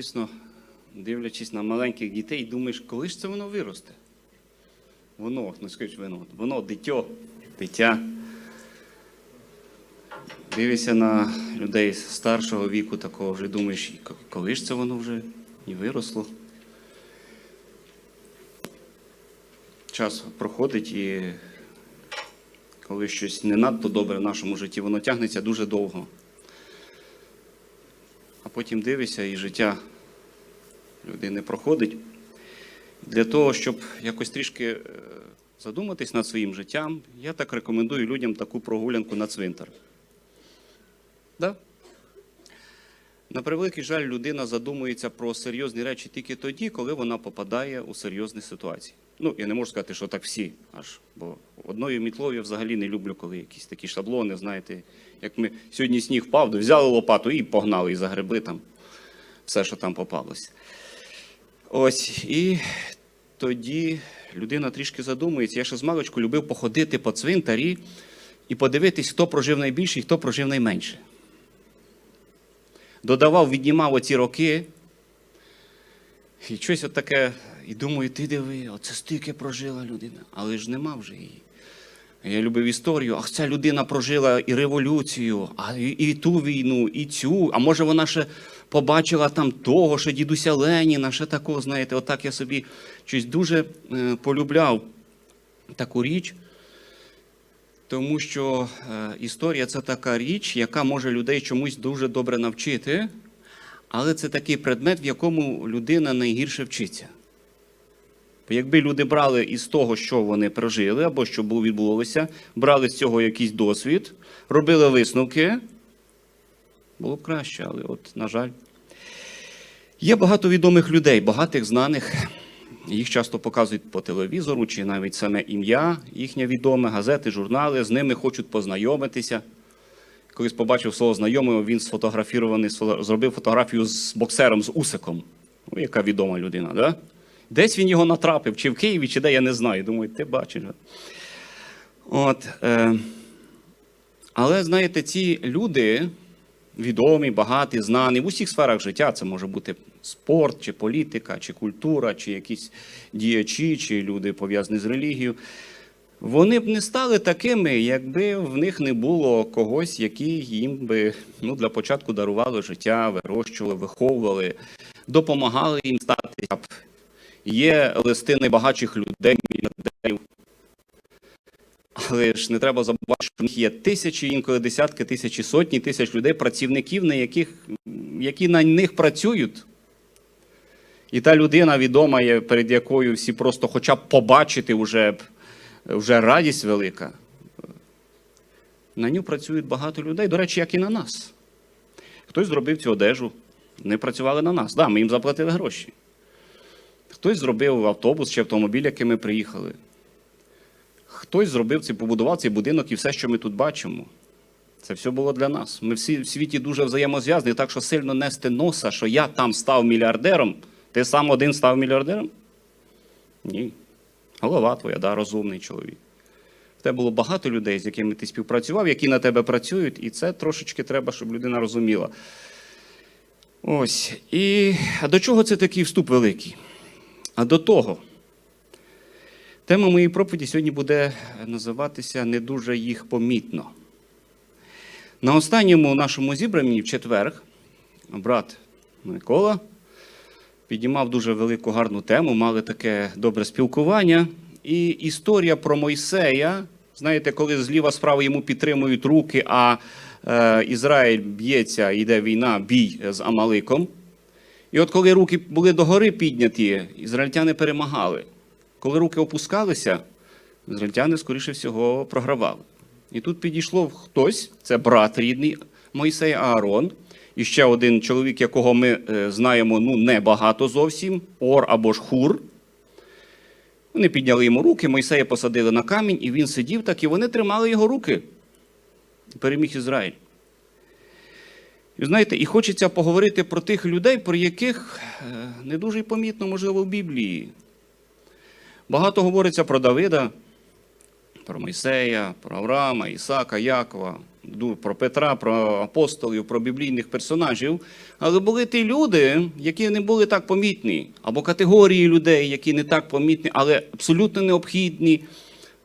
дійсно, дивлячись на маленьких дітей, думаєш, коли ж це воно виросте? Воно, не скажеш воно, воно дитьо, дитя. Дивишся на людей старшого віку, такого вже думаєш, коли ж це воно вже і виросло. Час проходить і коли щось не надто добре в нашому житті, воно тягнеться дуже довго. А потім дивишся, і життя людини проходить. Для того, щоб якось трішки е, задуматись над своїм життям, я так рекомендую людям таку прогулянку на цвинтар. Да? На превеликий жаль, людина задумується про серйозні речі тільки тоді, коли вона попадає у серйозні ситуації. Ну, я не можу сказати, що так всі, аж бо одною мітлою я взагалі не люблю, коли якісь такі шаблони, знаєте, як ми сьогодні сніг впав, взяли лопату і погнали, і загребли там все, що там попалося. Ось, і тоді людина трішки задумується. Я ще з маличку любив походити по цвинтарі і подивитись, хто прожив найбільше і хто прожив найменше. Додавав, віднімав оці роки. І щось таке, і думаю, ти диви, оце стільки прожила людина, але ж нема вже її. Я любив історію, ах, ця людина прожила і революцію, а і, і ту війну, і цю. А може вона ще побачила там того, ще дідуся Леніна, ще такого, знаєте, отак я собі щось дуже е, полюбляв таку річ. Тому що е, історія це така річ, яка може людей чомусь дуже добре навчити, але це такий предмет, в якому людина найгірше вчиться. Бо якби люди брали із того, що вони прожили, або що було відбулося, брали з цього якийсь досвід, робили висновки, було б краще, але от, на жаль. Є багато відомих людей, багатих знаних. Їх часто показують по телевізору, чи навіть саме ім'я їхнє відоме, газети, журнали, з ними хочуть познайомитися. Колись побачив свого знайомого, він сфотографірований, зробив фотографію з боксером, з Усиком. Ну, яка відома людина, да? Десь він його натрапив, чи в Києві, чи де, я не знаю. Думаю, ти бачиш. От, е, але знаєте, ці люди відомі, багаті, знані в усіх сферах життя. Це може бути спорт, чи політика, чи культура, чи якісь діячі, чи люди пов'язані з релігією. Вони б не стали такими, якби в них не було когось, які їм би ну, для початку дарували життя, вирощували, виховували, допомагали їм стати. Є листи найбагатших людей, мільярдерів. Але ж не треба забувати, що в них є тисячі, інколи десятки, тисячі, сотні тисяч людей, працівників, на яких, які на них працюють. І та людина відома, є, перед якою всі просто хоча б побачити вже, вже радість велика. На ню працюють багато людей, до речі, як і на нас. Хтось зробив цю одежу, не працювали на нас. Да, ми їм заплатили гроші. Хтось зробив автобус чи автомобіль, яким ми приїхали. Хтось зробив цей, побудував цей будинок і все, що ми тут бачимо. Це все було для нас. Ми всі в світі дуже взаємозв'язані, так що сильно нести носа, що я там став мільярдером. Ти сам один став мільярдером? Ні. Голова твоя, да, розумний чоловік. В тебе було багато людей, з якими ти співпрацював, які на тебе працюють, і це трошечки треба, щоб людина розуміла. Ось. І а до чого це такий вступ великий? А до того, тема моєї проповіді сьогодні буде називатися Не дуже їх помітно. На останньому нашому зібранні в четвер брат Микола піднімав дуже велику гарну тему, мали таке добре спілкування. І історія про Мойсея, знаєте, коли зліва справа йому підтримують руки, а е, Ізраїль б'ється, йде війна, бій з Амаликом. І от коли руки були догори підняті, ізраїльтяни перемагали. Коли руки опускалися, ізраїльтяни, скоріше всього, програвали. І тут підійшло хтось, це брат рідний Мойсей Аарон, і ще один чоловік, якого ми е, знаємо ну, небагато зовсім, Ор або ж Хур. Вони підняли йому руки, Мойсея посадили на камінь, і він сидів так, і вони тримали його руки. Переміг Ізраїль. І знаєте, і хочеться поговорити про тих людей, про яких е, не дуже помітно, можливо, в Біблії. Багато говориться про Давида, про Мойсея, про Авраама, Ісака, Якова. про Петра, про апостолів, про біблійних персонажів, але були ті люди, які не були так помітні, або категорії людей, які не так помітні, але абсолютно необхідні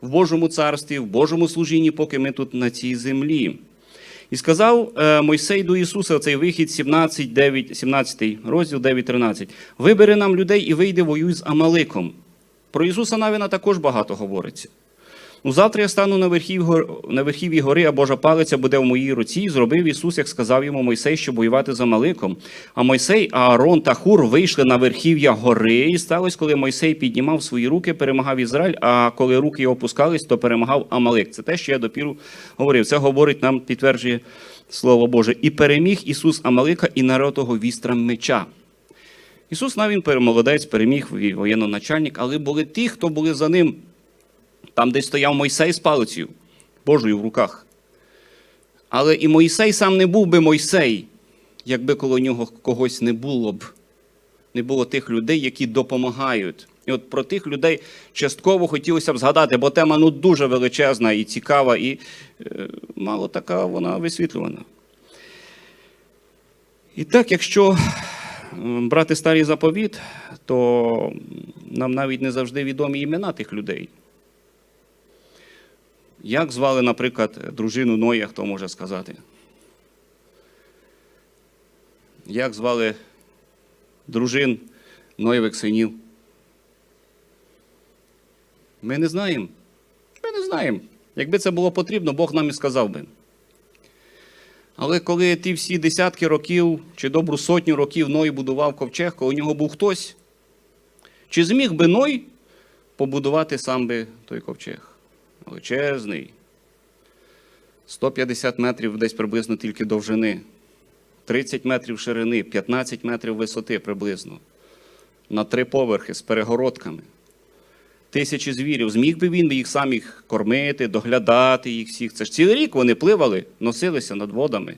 в Божому царстві, в Божому служінні, поки ми тут на цій землі. І сказав е, Мойсей до Ісуса, цей вихід 17, 9, 17 розділ 9.13. Вибери нам людей і вийди воюй з Амаликом. Про Ісуса Навіна також багато говориться. Ну, завтра я стану на верхів'ї гор- на верхів'ї гори, а Божа палиця буде в моїй руці. І зробив Ісус, як сказав йому Мойсей, щоб воювати за Маликом. А Мойсей, Аарон та Хур вийшли на верхів'я гори. І сталося, коли Мойсей піднімав свої руки, перемагав Ізраїль, а коли руки його опускались, то перемагав Амалик. Це те, що я допіру говорив. Це говорить нам, підтверджує Слово Боже. І переміг Ісус Амалика і народ того вістрам меча. Ісус навіть перемолодець, переміг воєнноначальник, але були ті, хто були за ним. Там, де стояв Мойсей з палицею Божою в руках. Але і Мойсей сам не був би Мойсей, якби коло нього когось не було б. Не було тих людей, які допомагають. І от про тих людей частково хотілося б згадати, бо тема ну, дуже величезна і цікава, і е, мало така вона висвітлювана. І так, якщо брати старий заповіт, то нам навіть не завжди відомі імена тих людей. Як звали, наприклад, дружину Ноя, хто може сказати? Як звали дружин Ноєвих синів? Ми не знаємо. Ми не знаємо. Якби це було потрібно, Бог нам і сказав би. Але коли ті всі десятки років чи добру сотню років Ной будував ковчег, коли у нього був хтось, чи зміг би Ной побудувати сам би той ковчег? Величезний. 150 метрів десь приблизно тільки довжини, 30 метрів ширини, 15 метрів висоти приблизно. На три поверхи з перегородками. Тисячі звірів. Зміг би він їх сам їх кормити, доглядати їх всіх. Це ж цілий рік вони пливали, носилися над водами.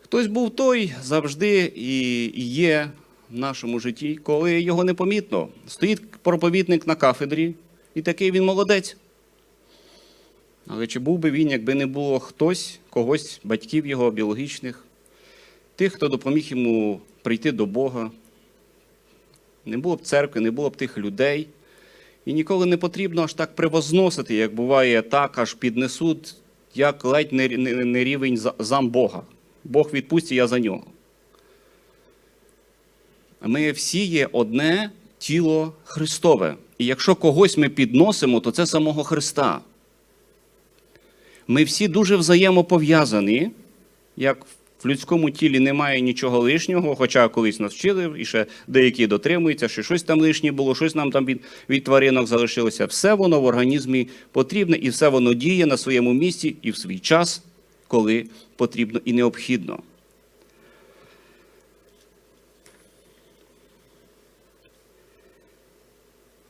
Хтось був той завжди і є в нашому житті, коли його непомітно. Стоїть проповідник на кафедрі, і такий він молодець. Але чи був би він, якби не було хтось, когось, батьків його біологічних, тих, хто допоміг йому прийти до Бога? Не було б церкви, не було б тих людей. І ніколи не потрібно аж так превозносити, як буває так, аж піднесуть, як ледь не, не, не рівень зам Бога. Бог відпустить, я за нього. Ми всі є одне тіло Христове. І якщо когось ми підносимо, то це самого Христа. Ми всі дуже взаємопов'язані, як в людському тілі немає нічого лишнього, хоча колись нас вчили, і ще деякі дотримуються, що щось там лишнє було, щось нам там від, від тваринок залишилося. Все воно в організмі потрібне, і все воно діє на своєму місці і в свій час, коли потрібно і необхідно.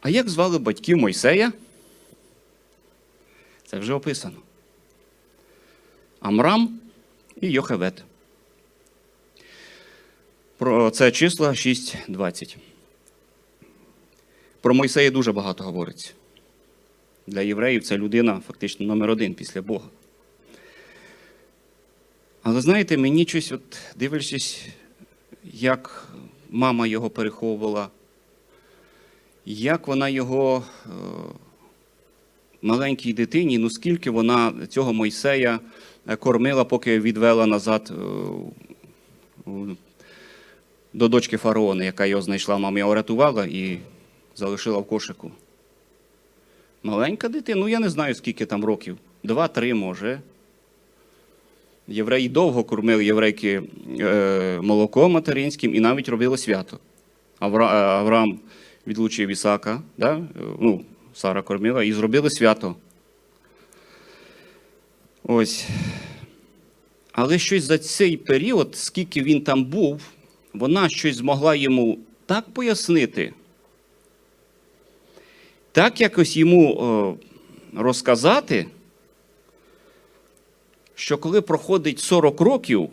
А як звали батьків Мойсея? Це вже описано. Амрам і Йохевет. Про це числа 6.20. Про Мойсея дуже багато говориться. Для євреїв це людина фактично номер один після Бога. Але знаєте, мені щось, от, дивлячись, як мама його переховувала, як вона його е, маленькій дитині, ну скільки вона цього Мойсея е, кормила, поки відвела назад е, до дочки фараона, яка його знайшла, мама його рятувала і залишила в кошику. Маленька дитина, ну я не знаю, скільки там років. Два-три, може. Євреї довго кормили єврейки е, молоком материнським і навіть робили свято. Авра, е, Авраам відлучив Ісака, да? ну, Сара кормила, і зробили свято. Ось. Але щось за цей період, скільки він там був, вона щось змогла йому так пояснити, так якось йому о, розказати, що коли проходить 40 років,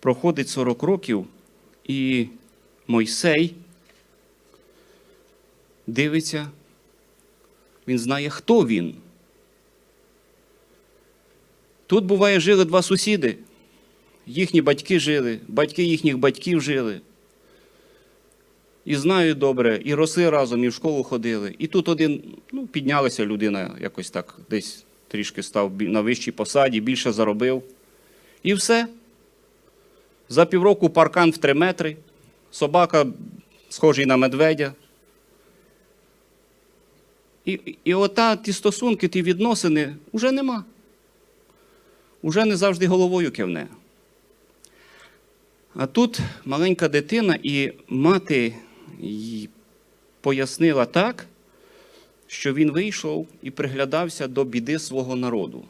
проходить 40 років, і Мойсей дивиться, він знає, хто він. Тут, буває, жили два сусіди. Їхні батьки жили, батьки їхніх батьків жили. І знають добре, і росли разом, і в школу ходили. І тут один, ну, піднялася людина якось так, десь трішки став на вищій посаді, більше заробив. І все. За півроку паркан в три метри, собака схожий на медведя. І, і ота ті стосунки, ті відносини вже нема. Уже не завжди головою кивне. А тут маленька дитина, і мати їй пояснила так, що він вийшов і приглядався до біди свого народу.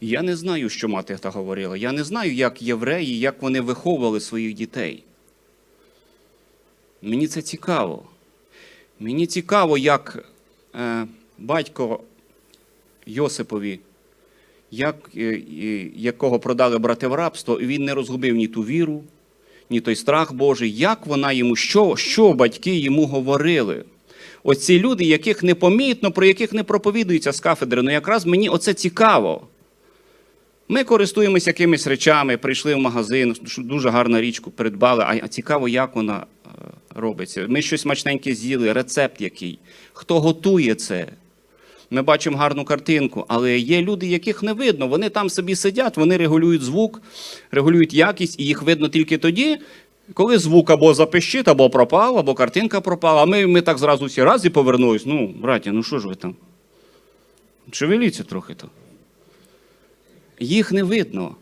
Я не знаю, що мати та говорила. Я не знаю, як євреї, як вони виховували своїх дітей. Мені це цікаво. Мені цікаво, як е, батько Йосипові, як, е, якого продали брати в рабство, він не розгубив ні ту віру, ні той страх Божий, як вона йому, що, що батьки йому говорили. Оці люди, яких непомітно, про яких не проповідується з кафедри, ну якраз мені оце цікаво. Ми користуємося якимись речами, прийшли в магазин, дуже гарну річку придбали, а цікаво, як вона е, робиться. Ми щось смачненьке з'їли, рецепт який. Хто готує це? Ми бачимо гарну картинку, але є люди, яких не видно. Вони там собі сидять, вони регулюють звук, регулюють якість, і їх видно тільки тоді, коли звук або запищить, або пропав, або картинка пропала. А ми, ми так зразу всі раз і повернулись. Ну, браті, ну що ж ви там? Шевеліться трохи то. Їх не видно.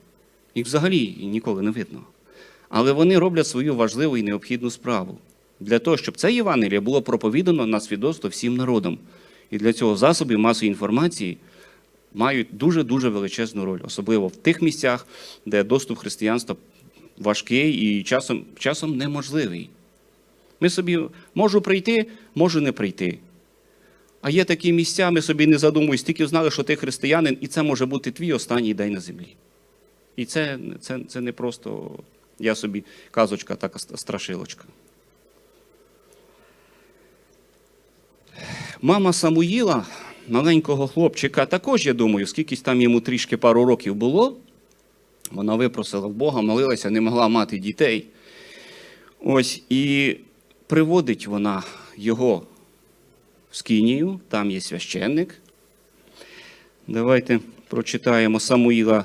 Їх взагалі ніколи не видно. Але вони роблять свою важливу і необхідну справу для того, щоб це Євангеліє було проповідано на свідоцтво всім народам. І для цього засоби масової інформації мають дуже-дуже величезну роль, особливо в тих місцях, де доступ християнства важкий і часом, часом неможливий. Ми собі можу прийти, можу не прийти. А є такі місця, ми собі не задумуємось, тільки знали, що ти християнин, і це може бути твій останній день на землі. І це, це, це не просто я собі казочка, така страшилочка. Мама Самуїла, маленького хлопчика, також, я думаю, скільки там йому трішки пару років було, вона випросила в Бога, молилася, не могла мати дітей. Ось і приводить вона його в Скинію, там є священник. Давайте прочитаємо Самуїла.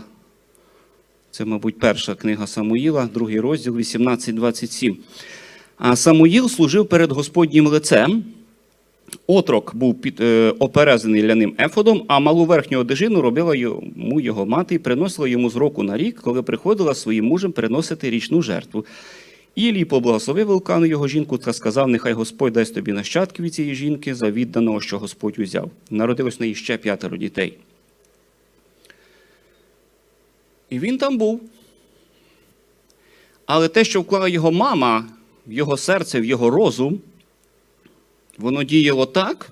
Це, мабуть, перша книга Самуїла, другий розділ, 18-27. А Самуїл служив перед Господнім лицем. Отрок був під, е, оперезаний ляним ефодом, а малу верхню одежину робила йому його мати і приносила йому з року на рік, коли приходила своїм мужем приносити річну жертву. Ілій поблагословив Елкану його жінку та сказав: Нехай Господь дасть тобі нащадки від цієї жінки за відданого, що Господь узяв. Народилось неї ще п'ятеро дітей. І він там був. Але те, що вклала його мама в його серце, в його розум, воно діяло так,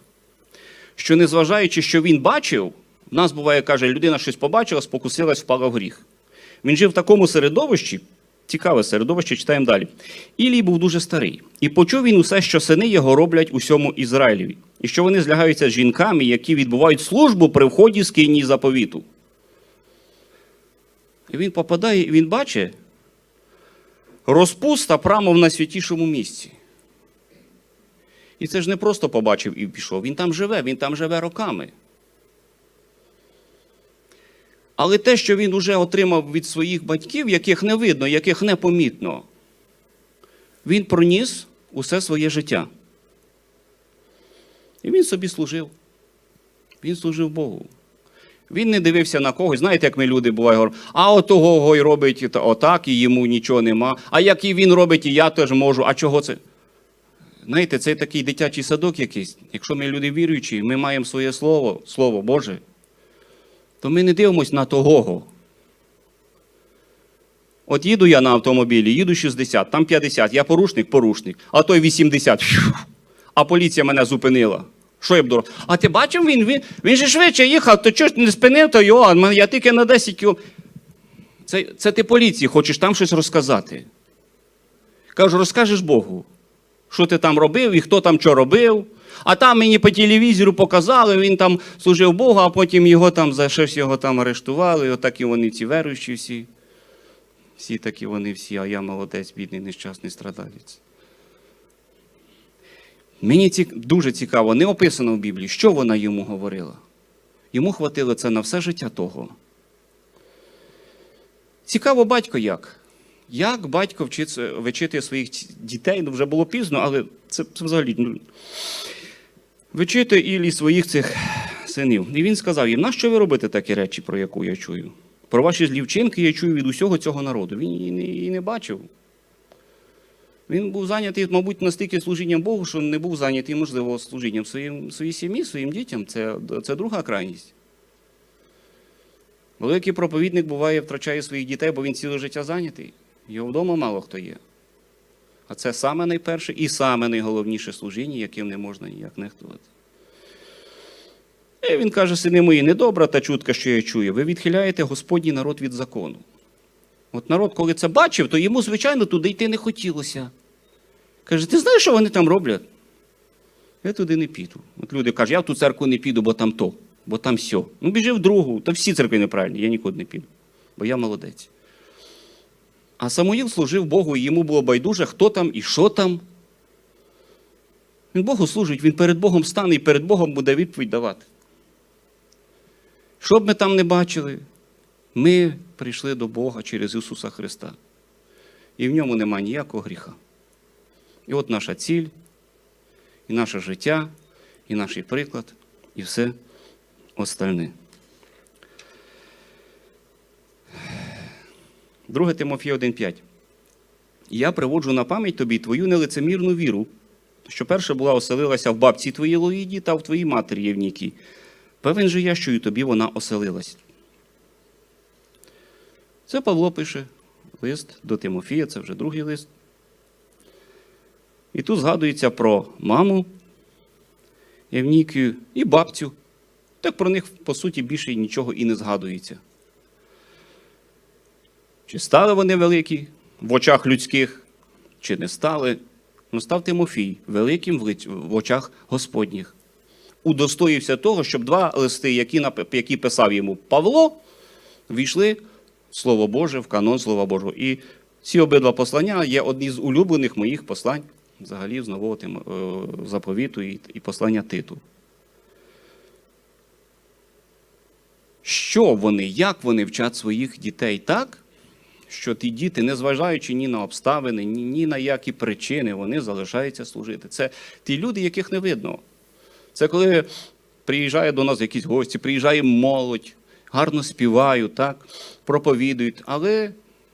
що незважаючи, що він бачив, в нас буває, каже, людина щось побачила, спокусилась, впала в гріх. Він жив в такому середовищі, цікаве середовище, читаємо далі. Ілій був дуже старий, і почув він усе, що сини його роблять усьому Ізраїлеві, і що вони злягаються з жінками, які відбувають службу при вході з кинії заповіту. І він попадає, і він бачить розпуста прямо в найсвятішому місці. І це ж не просто побачив і пішов. Він там живе, він там живе роками. Але те, що він уже отримав від своїх батьків, яких не видно, яких не помітно, він проніс усе своє життя. І він собі служив. Він служив Богу. Він не дивився на когось. Знаєте, як ми люди бувають, говорять, а отого гой робить отак, і йому нічого нема. А як і він робить, і я теж можу. А чого це? Знаєте, це такий дитячий садок якийсь. Якщо ми люди віруючі, ми маємо своє слово, слово Боже, то ми не дивимося на того. От їду я на автомобілі, їду 60, там 50, я порушник, порушник, а той 80. А поліція мене зупинила. Що я б дорог? А ти бачив, він, він, він же швидше їхав, то чого ж не спинив, то його, я тільки на 10 кіл. Це, це ти поліції хочеш там щось розказати. Кажу, розкажеш Богу. Що ти там робив і хто там що робив. А там мені по телевізору показали, він там служив Богу, а потім його там за щось його там арештували. І отак і вони ці веруючі всі. Всі такі вони всі, а я молодець, бідний, нещасний страдалець. Мені ці... дуже цікаво, не описано в Біблії, що вона йому говорила. Йому хватило це на все життя того. Цікаво, батько як? Як батько вчиться, вчити своїх дітей, ну вже було пізно, але це, це взагалі. Ну, вчити Іллі своїх цих синів. І він сказав їм, нащо ви робите такі речі, про яку я чую? Про ваші злі вчинки я чую від усього цього народу. Він її не, її не бачив. Він був зайнятий, мабуть, настільки служінням Богу, що не був зайнятий, можливо, служінням своїм, своїй сім'ї, своїм дітям. Це, це друга крайність. Великий проповідник буває, втрачає своїх дітей, бо він ціле життя зайнятий. Його вдома мало хто є. А це саме найперше і саме найголовніше служіння, яким не можна ніяк нехтувати. І він каже, сини мої, недобра та чутка, що я чую, ви відхиляєте Господній народ від закону. От народ, коли це бачив, то йому, звичайно, туди йти не хотілося. Каже, ти знаєш, що вони там роблять? Я туди не піду. От люди кажуть, я в ту церкву не піду, бо там то, бо там сьо. Ну, біжи в другу, та всі церкви неправильні, я нікуди не піду, бо я молодець. А Самуїл служив Богу, і йому було байдуже, хто там і що там. Він Богу служить, він перед Богом стане і перед Богом буде відповідь давати. Що б ми там не бачили, ми прийшли до Бога через Ісуса Христа. І в ньому нема ніякого гріха. І от наша ціль, і наше життя, і наш приклад, і все остальне. 2 Тимофія 1,5. Я приводжу на пам'ять тобі твою нелицемірну віру, що перша була оселилася в бабці твоїй Лоїді та в твоїй матері Євнікі. Певен же я, що і тобі вона оселилась. Це Павло пише лист до Тимофія, це вже другий лист. І тут згадується про маму Євнікію і бабцю. Так про них, по суті, більше нічого і не згадується. Чи стали вони великі в очах людських, чи не стали? Ну, став Тимофій великим в очах Господніх. Удостоївся того, щоб два листи, які, які писав йому Павло, війшли в Слово Боже, в канон Слова Божого. І ці обидва послання є одні з улюблених моїх послань взагалі з нового Тимо- е, заповіту і, і послання Титу. Що вони, як вони вчать своїх дітей так, що ті діти, незважаючи ні на обставини, ні, ні на які причини, вони залишаються служити. Це ті люди, яких не видно. Це коли приїжджає до нас якісь гості, приїжджає молодь, гарно співають, так, проповідують. Але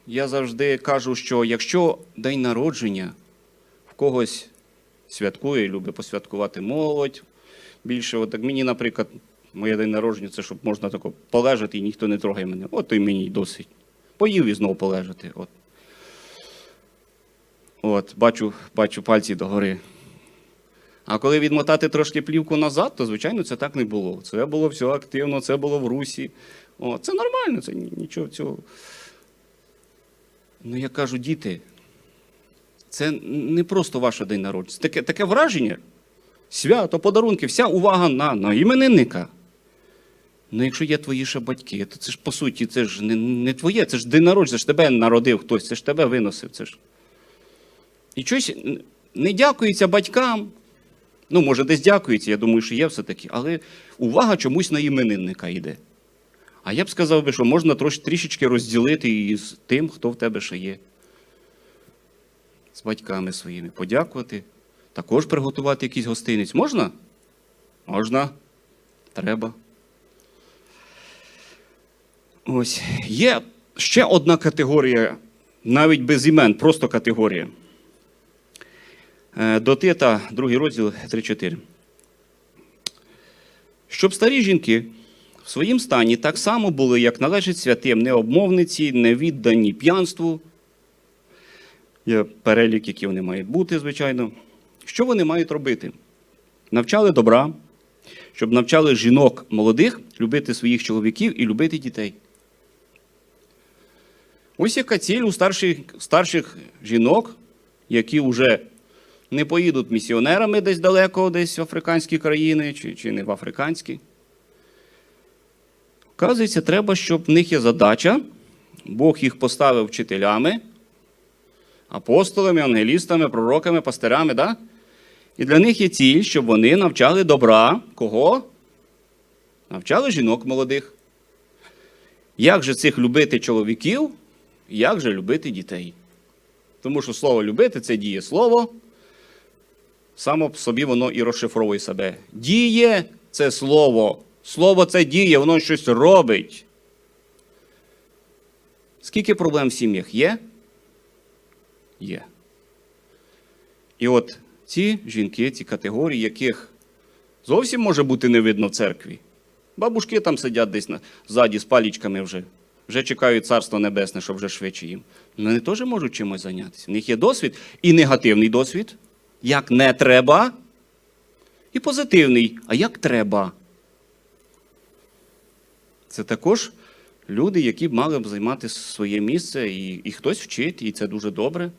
я завжди кажу, що якщо день народження в когось святкує, любить посвяткувати молодь, більше, от мені, наприклад, моє день народження, це щоб можна тако полежати і ніхто не трогає мене. От і мені досить. Поїв і знову полежати. От. От, бачу, бачу пальці догори. А коли відмотати трошки плівку назад, то, звичайно, це так не було. Це було все активно, це було в русі. О, це нормально, це нічого цього. Ну, я кажу, діти, це не просто ваш день народження. Таке, таке враження. Свято, подарунки, вся увага на, на іменинника. Ну, якщо є твої ще батьки, то це ж по суті, це ж не, не твоє, це ж день народження, це ж тебе народив хтось, це ж тебе виносив. Це ж. І щось не дякується батькам. Ну, може, десь дякується, я думаю, що є все-таки, але увага чомусь на іменинника йде. А я б сказав би, що можна трош, трішечки розділити із тим, хто в тебе ще є. З батьками своїми. Подякувати. Також приготувати якийсь гостинець. Можна? Можна. Треба. Ось. Є ще одна категорія, навіть без імен, просто категорія. Е, До Тита, другий розділ 3-4. Щоб старі жінки в своїм стані так само були, як належить святим, необмовниці, невіддані п'янству. Є перелік, який вони мають бути, звичайно. Що вони мають робити? Навчали добра, щоб навчали жінок молодих любити своїх чоловіків і любити дітей. Ось яка ціль у старших, старших жінок, які вже не поїдуть місіонерами десь далеко, десь в африканські країни, чи, чи не в африканські. Оказується, треба, щоб в них є задача. Бог їх поставив вчителями, апостолами, ангелістами, пророками, пастирами. Да? І для них є ціль, щоб вони навчали добра. Кого? Навчали жінок молодих. Як же цих любити чоловіків, як же любити дітей? Тому що слово любити це діє слово. Само по собі воно і розшифровує себе. Діє це слово. Слово це діє, воно щось робить. Скільки проблем в сім'ях є? Є. І от ці жінки, ці категорії, яких зовсім може бути не видно в церкві. Бабушки там сидять десь ззаді з палічками вже. Вже чекають царство небесне, щоб вже швидше їм. Ну, Вони теж можуть чимось зайнятися. В них є досвід і негативний досвід, як не треба, і позитивний, а як треба. Це також люди, які мали б займати своє місце, і, і хтось вчить, і це дуже добре.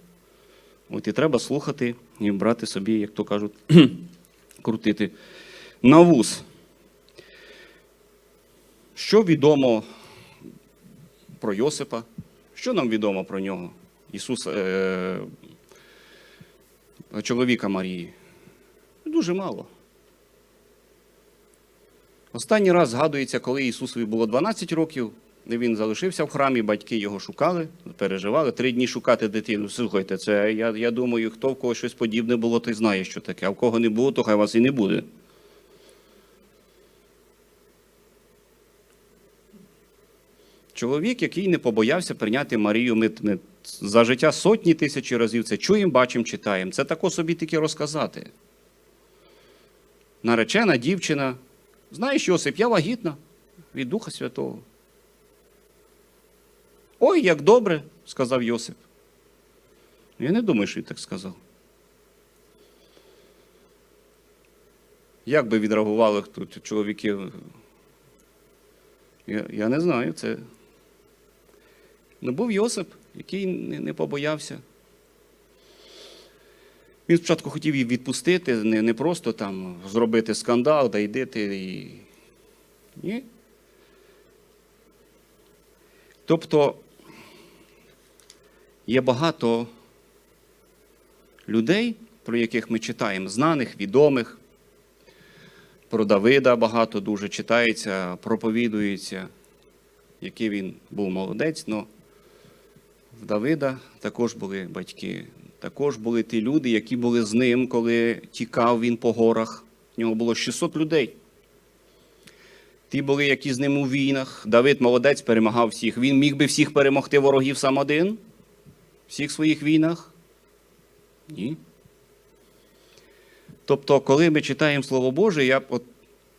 От і треба слухати і брати собі, як то кажуть, крутити на вуз. Що відомо про Йосипа? Що нам відомо про нього? Ісуса, е, чоловіка Марії? Дуже мало. Останній раз згадується, коли Ісусові було 12 років, де він залишився в храмі, батьки його шукали, переживали. Три дні шукати дитину. Слухайте, це я, я думаю, хто в кого щось подібне було, той знає, що таке. А в кого не було, то хай вас і не буде. Чоловік, який не побоявся прийняти Марію, ми, ми за життя сотні тисячі разів це чуємо, бачимо, читаємо. Це тако собі тільки розказати. Наречена дівчина. Знаєш, Йосип, я вагітна від Духа Святого. Ой, як добре, сказав Йосип. Я не думаю, що він так сказав. Як би відреагували тут чоловіки? Я, я не знаю. Це Ну, був Йосип, який не, побоявся. Він спочатку хотів її відпустити, не, не просто там зробити скандал, да йдити і. Ні. Тобто є багато людей, про яких ми читаємо, знаних, відомих. Про Давида багато дуже читається, проповідується, який він був молодець. но Давида також були батьки, також були ті люди, які були з ним, коли тікав він по горах. В нього було 600 людей. Ті були, які з ним у війнах. Давид молодець перемагав всіх. Він міг би всіх перемогти ворогів сам один в всіх своїх війнах? Ні. Тобто, коли ми читаємо Слово Боже, я от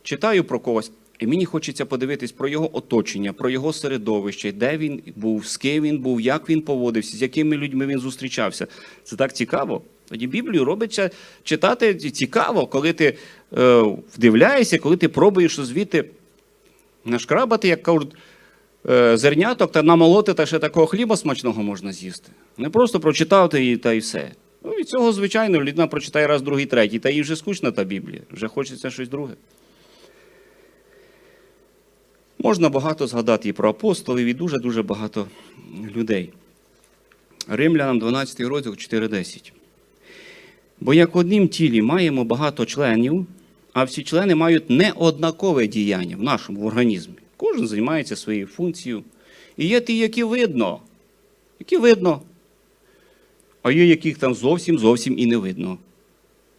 читаю про когось, і мені хочеться подивитись про його оточення, про його середовище, де він був, з ким він був, як він поводився, з якими людьми він зустрічався. Це так цікаво. Тоді Біблію робиться читати цікаво, коли ти е, вдивляєшся, коли ти пробуєш звідти нашкрабати, як кажуть, е, зерняток та намолоти, та ще такого хліба смачного можна з'їсти. Не просто прочитав і та й все. Ну, від цього, звичайно, людина прочитає раз, другий, третій, та їй вже скучна та Біблія, вже хочеться щось друге. Можна багато згадати і про апостолів, і дуже-дуже багато людей. Римлянам 12 розділ 4.10. Бо як в однім тілі маємо багато членів, а всі члени мають неоднакове діяння в нашому організмі. Кожен займається своєю функцією. І є ті, які видно, які видно, а є яких там зовсім зовсім і не видно.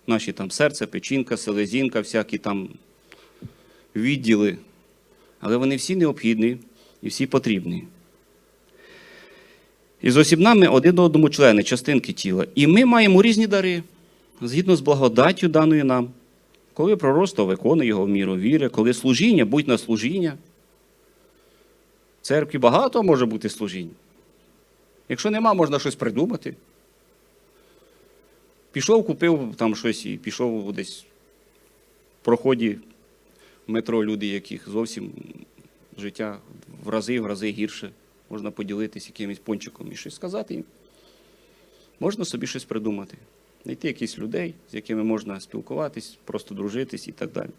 Наші там серце, печінка, селезінка, всякі там відділи але вони всі необхідні і всі потрібні. І з осібнами один одному члени, частинки тіла. І ми маємо різні дари, згідно з благодаттю даною нам, коли пророцтво виконує його в міру віри, коли служіння, будь на служіння. В церкві багато може бути служінь. Якщо нема, можна щось придумати. Пішов, купив там щось і пішов десь в проході метро люди, яких зовсім життя в рази, в рази гірше. Можна поділитися якимось пончиком і щось сказати. Можна собі щось придумати. Знайти якісь людей, з якими можна спілкуватись, просто дружитись і так далі.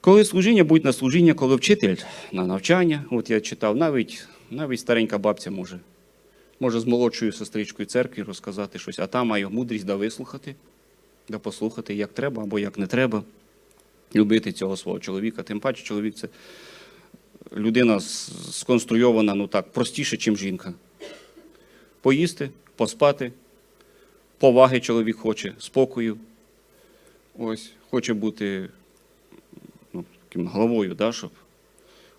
Коли служіння, будь на служіння, коли вчитель на навчання, от я читав, навіть, навіть старенька бабця може, може з молодшою сестричкою церкви розказати щось, а та має мудрість да вислухати, да послухати, як треба або як не треба, любити цього свого чоловіка. Тим паче, чоловік це людина сконструйована ну так, простіше, ніж жінка. Поїсти, поспати, поваги чоловік хоче, спокою. Ось, хоче бути ну, таким головою, да, щоб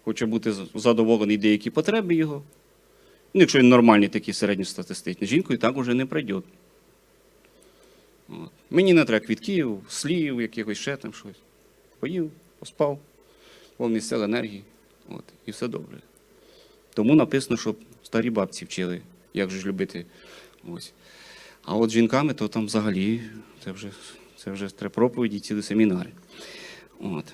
хоче бути задоволений деякі потреби його. Ну, якщо він нормальний, такий середньостатистичний, жінкою так уже не пройде. Мені не треба квітків, слів, якихось ще там щось. Поїв, поспав, повний сил енергії. От, і все добре. Тому написано, щоб старі бабці вчили, як же ж любити. Ось. А от жінками, то там взагалі це вже, це вже треба проповіді, цілі семінари. От.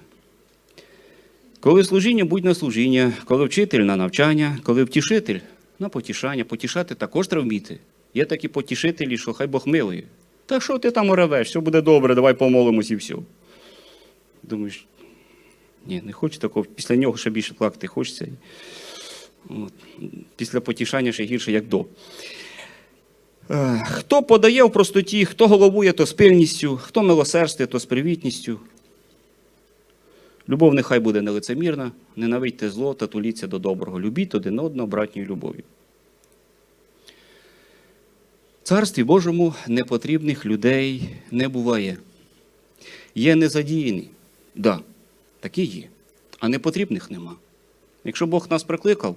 Коли служіння, будь на служіння, коли вчитель на навчання, коли втішитель на потішання. Потішати також треба вміти. Є такі потішителі, що хай Бог милує. Та що ти там ревеш, все буде добре, давай помолимось і все. Думаєш, ні, не хочу такого. Після нього ще більше плакати хочеться. От. Після потішання ще гірше, як до. Е, Хто подає в простоті, хто головує, то з пильністю, хто милосердствує, то з привітністю. Любов нехай буде нелицемірна, ненавидьте зло та туліться до доброго. Любіть один одного братньою любов'ю. Царстві Божому непотрібних людей не буває. Є незадіяні, да, такі є, а непотрібних нема. Якщо Бог нас прикликав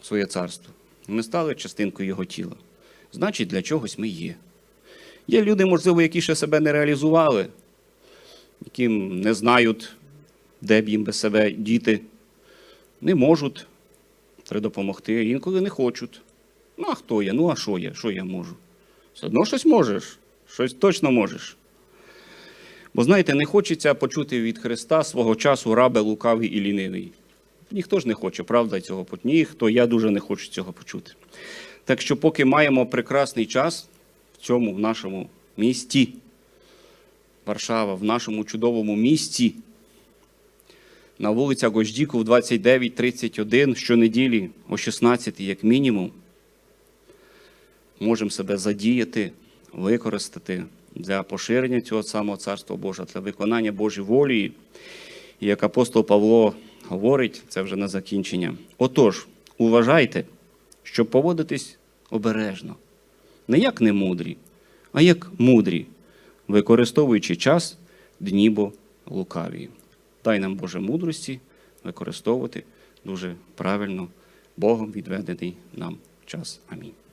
в своє царство, ми стали частинкою Його тіла, значить для чогось ми є. Є люди, можливо, які ще себе не реалізували, яким не знають, де б їм без себе діти, не можуть, допомогти, інколи не хочуть. Ну, а хто я? Ну, а що я? Що я можу? Все одно щось можеш, щось точно можеш. Бо знаєте, не хочеться почути від Христа свого часу рабе лукавий і лінивий. Ніхто ж не хоче, правда, цього почути. Ніхто, я дуже не хочу цього почути. Так що, поки маємо прекрасний час в цьому в нашому місті, Варшава, в нашому чудовому місті, на вулицях Гождіков 29-31 щонеділі о 16 як мінімум, можемо себе задіяти, використати для поширення цього самого Царства Божого, для виконання Божої волі. І як апостол Павло говорить, це вже на закінчення. Отож, уважайте, щоб поводитись обережно, не як немудрі, а як мудрі, використовуючи час дні бо лукаві. Дай нам Боже мудрості використовувати дуже правильно Богом відведений нам час. Амінь.